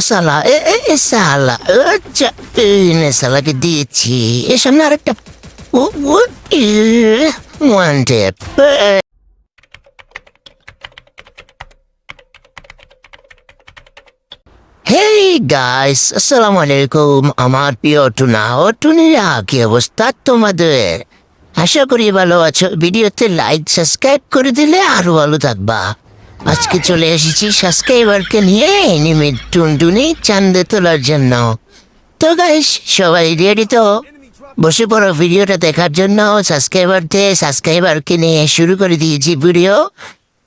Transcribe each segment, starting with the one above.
সালা এ এ এ সালা আচ্ছা এই নে সালাকে দিয়েছি এর সামনে আরেকটা ও ও ওয়ান টেপ হেই গাইস আসসালামু আলাইকুম আমার প্রিয় টুনা ও টুনিরা কি অবস্থা তোমাদের আশা করি ভালো আছো ভিডিওতে লাইক সাবস্ক্রাইব করে দিলে আরও ভালো থাকবা আজকে চলে এসেছি সাবস্ক্রাইবারকে নিয়ে এনিমি টুনটুনি চান্দে তোলার জন্য। তো গাইস সবাই রেডি তো? বসে পড়ো ভিডিওটা দেখার জন্য। সাবস্ক্রাইবার দিয়ে সাবস্ক্রাইবারকে নিয়ে শুরু করে দিয়েছি ভিডিও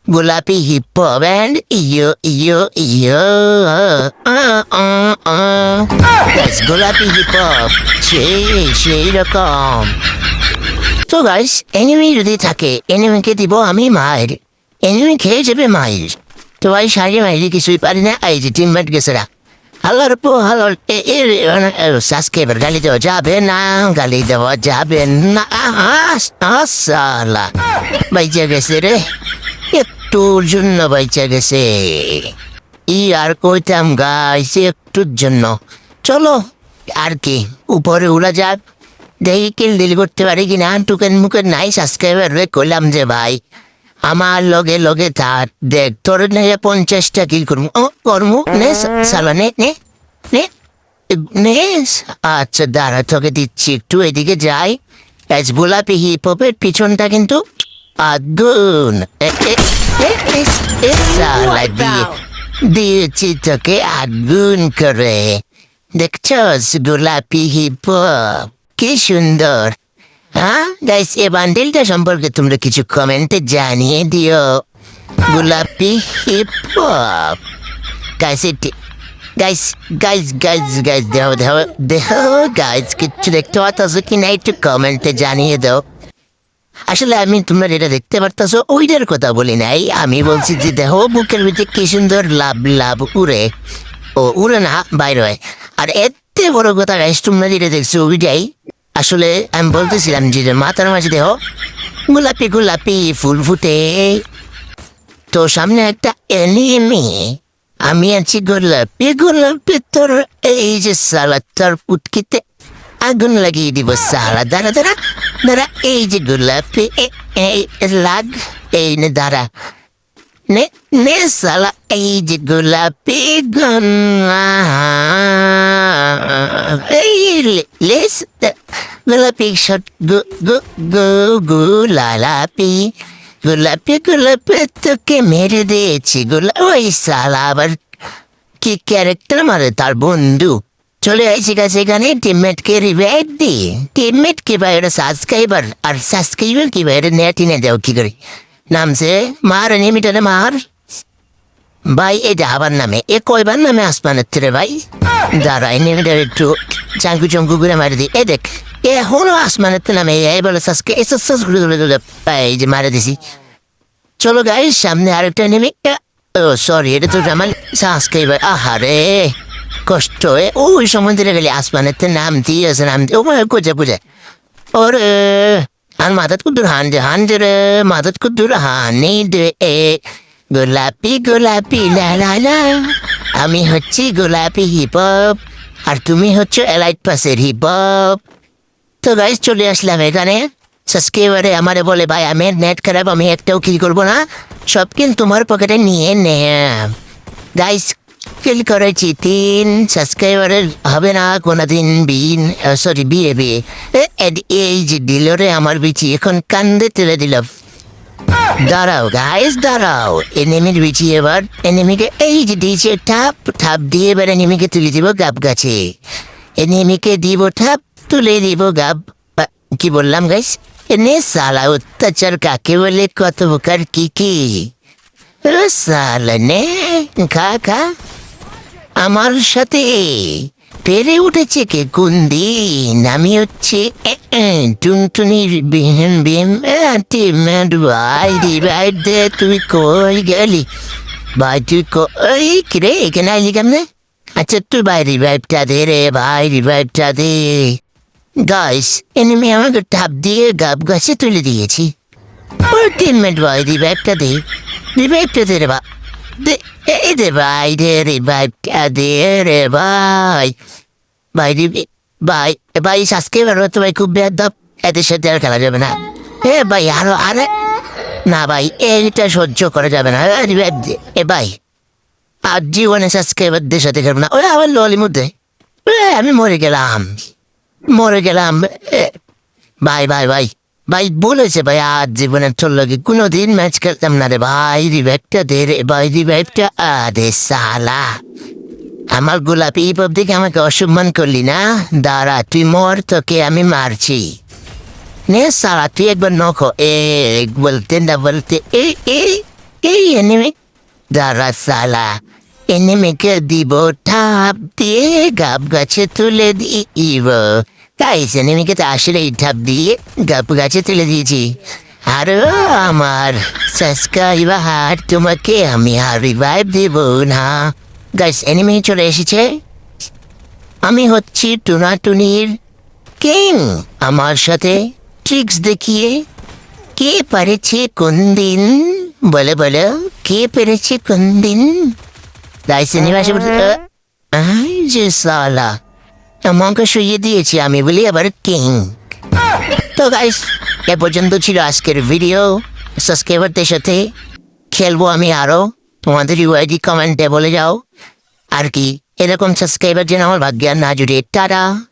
গোলাপি হিপ ব্যান্ড ইয়ো ইয়ো ইয়ো গোলাপি হিপ সেই সেই রকম। তো গাইস এনিমি যদি থাকে এনিমিকে দিব আমি মায়ের। এনিমি খেয়ে যাবে মায়ের তো ভাই সারিয়ে মাইরি কিছুই পারি না এই যে টিমমেট গেছেরা হালার পো হালার সাবস্ক্রাইবার গালি দেওয়া যাবে না গালি দেওয়া যাবে না আসালা বাইচা গেছে রে একটুর জন্য বাইচা গেছে ই আর কইতাম গাইস একটুর জন্য চলো আর কি উপরে উড়া যাক দেখি কিল দিল করতে পারি কিনা টুকেন মুখের নাই সাবস্ক্রাইবার হয়ে করলাম যে ভাই আমার লগে লগে থাক দেখ তোর নিয়ে পঞ্চাশটা কি করব? ও করমু নে সালা নে নে নে। নে আচ্ছা দাঁড়া তোকে দিচ্ছি একটু এদিকে যাই। এস গোলাপি হিপ হপের পিছনটা কিন্তু আগুন। সালা দিয়ে দিয়েছি তোকে আগুন করে। দেখছস গোলাপি হিপ কি সুন্দর। হ্যাঁ গাইস এ বান্ডেলটা সম্পর্কে তোমরা কিছু কমেন্টে জানিয়ে দিও। গোলাপি হিপ গাইস এটি গাইস গাইস গাইস গাইস দেহ দেহ দেহ গাইস কিচ্ছু দেখতে পাচ্ছ কি না একটু কমেন্টে জানিয়ে দাও। আসলে আমি তোমরা যেটা দেখতে পারতাছো, ওইটার কথা বলি নাই। আমি বলছি যে, দেহ, বুকের ভিতরে কি সুন্দর লাভ লাভ উড়ে। ও, উড়ে না, বাইরে হয়। আর এতে বড় কথা গাইস তোমরা যেটা দেখছ, ওইটাই। আসলে আমি বলতেছিলাম যে মাথার মাঝে দেহ, গোলাপি গোলাপি ফুল ফুটে। তো সামনে একটা এনিমি। আমি আছি গোলাপি গোলাপি তোর, এই যে সালা তোর পুটকিতে আগুন লাগিয়ে দিব। সালা, দাঁড়া দাঁড়া দাঁড়া, এই যে গোলাপি লাগ এই নে, দাঁড়া। নে নে সালা এই যে গোলাপি গন এই লেস গোলাপি শট গো গো গো গোলাপি গোলাপি গোলাপি তোকে মেরে দিয়েছি গোলা ওই সালা আবার কি ক্যারেক্টার মারে তার বন্ধু চলে আসি কাছে এখানে টিমমেটকে রিভাইভ দি টিমমেট কি ভাই ওটা সাবস্ক্রাইবার আর সাবস্ক্রাইবার কি এটা নেট ইনে দেও কি করে নামছে, মার নিমিটারে মার। ভাই এটা আবার নামে। এ কয়বার নামে আসমানের থেকে ভাই? দাঁড়াই নিমিটার একটু চাঙ্কু চঙ্কু করে মারি দি। এ দেখ এ হলো আসমানের থেকে নামে। এই বলে, সাসকে, এ সাস ঘুরে ঘুরে সাবস্ক্রাইব এই যে মারে দিছি। চলো গাই সামনে আরেকটা নেমে ও সরি এটা তো আমার সাবস্ক্রাইবার আহারে, কষ্ট এ। ওই সময় দিলে গেলে আসমানের তে নাম দিয়েছে নাম দিয়ে ও কোজা বুঝে ওরে আর মাথাত কুদুর হান যে হান যে রে মাথাত কুদুর হানি দে এ গোলাপি গোলাপি লা লা লা আমি হচ্ছি গোলাপি হিপ আর তুমি হচ্ছে এলাইট পাসের হিপ তো গাইজ চলে আসলাম এখানে সাবস্ক্রাইবারে আমারে বলে ভাই আমি নেট খারাপ আমি একটাও কিল করব না সব কিল তোমার পকেটে নিয়ে নে গাইজ কিল করেছি তিন সাবস্ক্রাইবারের হবে না কোনোদিন বিন সরি বিয়ে বিয়ে এই যে দিল রে আমার বিচি এখন কান্দে তুলে দিল দাঁড়াও গাইস দাঁড়াও এনিমির বিচি এবার এনিমিকে এই যে দিয়েছে ঠাপ ঠাপ দিয়ে এবার এনিমিকে তুলে দিব গাব গাছে এনিমিকে দিব ঠাপ তুলে দিব গাব কি বললাম গাইস এনে সালা অত্যাচার কাকে বলে কত প্রকার কি কি সালা নে খা খা আমার সাথে পেরে উঠেছে কে কোন দিন আমি হচ্ছে টুনটুনির বিহীন বিম ভাই দে, তুই কই গেলি? ভাই, তুই কই কিরে এখানে আইলি কেমনে? আচ্ছা তুই ভাই রিভাইভটা দে রে ভাই রিভাইভটা দে। গাইস এনিমি আমাকে টাপ দিয়ে গাব গাছে তুলে দিয়েছি। ওই টিমমেট ভাই রিভাইভটা দে। রিভাইভটা দে রে বা এই দে ভাই রে ভাই ভাই ভাই ভাই সাবস্ক্রাইবার তো ভাই খুব বেদব এদের সাথে আর খেলা যাবে না এ ভাই আরও আরে না ভাই এইটা সহ্য করা যাবে না। এ ভাই আর জীবনে সাবস্ক্রাইবারদের সাথে খেলব না ওই আবার ললি মধ্যে আমি মরে গেলাম মরে গেলাম ভাই ভাই ভাই ভাই বলেছে ভাই আজ জীবনে চলল কি? কোনোদিন ম্যাচ খেলতাম না রে ভাই রিভাইভটা দে রে ভাই রিভাইভটা আরে সালা। আমার গোলাপি ইপব দিকে আমাকে অসম্মান করলি না? দাঁড়া, তুই মর, তোকে আমি মারছি। নে সালা, তুই একবার নখো, এ, বলতে না বলতে, এ এ এই এনিমি দাঁড়া সালা এনিমিকে দিব, ঠাপ দিয়ে গাব গাছে তুলে দিব। তাই এনিমিকে তো আসলেই ঠাপ দিয়ে গাব গাছে তুলে দিয়েছি আর আমার সাবস্ক্রাইবার তোমাকে আমি আর রিভাইভ দিব না গাইস এনিমি চলে এসেছে আমি হচ্ছি টুনাটুনির কিং আমার সাথে ট্রিক্স দেখিয়ে কে পারেছে কোন দিন বলে বলে কে পেরেছে কোন দিন তাই সিনেমাসে যে সালা আমাকে শুয়ে দিয়েছি, আমি বলি আবার কিং তো গাইস এ পর্যন্ত ছিল আজকের ভিডিও সাবস্ক্রাইবারদের সাথে খেলব আমি আরও। তোমাদের ইউআইডি কমেন্টে বলে যাও। আর কি, এরকম সাবস্ক্রাইবার যেন আমার ভাগ্যে না জুড়ে। টাটা!